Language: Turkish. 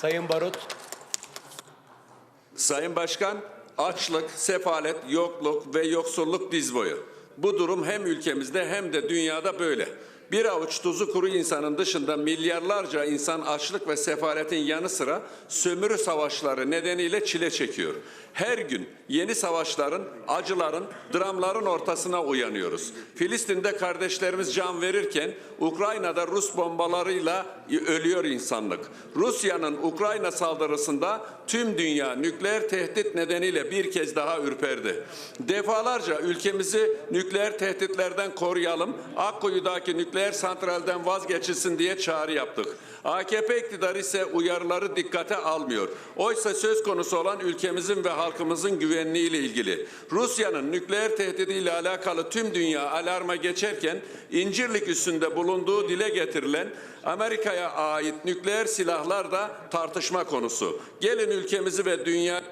Sayın Barut. Sayın Başkan, açlık, sefalet, yokluk ve yoksulluk diz boyu. Bu durum hem ülkemizde hem de dünyada böyle. Bir avuç tuzu kuru insanın dışında milyarlarca insan açlık ve sefaletin yanı sıra sömürü savaşları nedeniyle çile çekiyor. Her gün yeni savaşların, acıların, dramların ortasına uyanıyoruz. Filistin'de kardeşlerimiz can verirken Ukrayna'da Rus bombalarıyla ölüyor insanlık. Rusya'nın Ukrayna saldırısında tüm dünya nükleer tehdit nedeniyle bir kez daha ürperdi. Defalarca ülkemizi nükleer tehditlerden koruyalım, Akkuyu'daki nükleer santralden vazgeçilsin diye çağrı yaptık. AKP iktidarı ise uyarıları dikkate almıyor. Oysa söz konusu olan ülkemizin ve halkımızın güvenliğiyle ilgili. Rusya'nın nükleer tehdidiyle alakalı tüm dünya alarma geçerken İncirlik üstünde bulunduğu dile getirilen Amerika'ya ait nükleer silahlar da tartışma konusu. Gelin ülkemizi ve dünya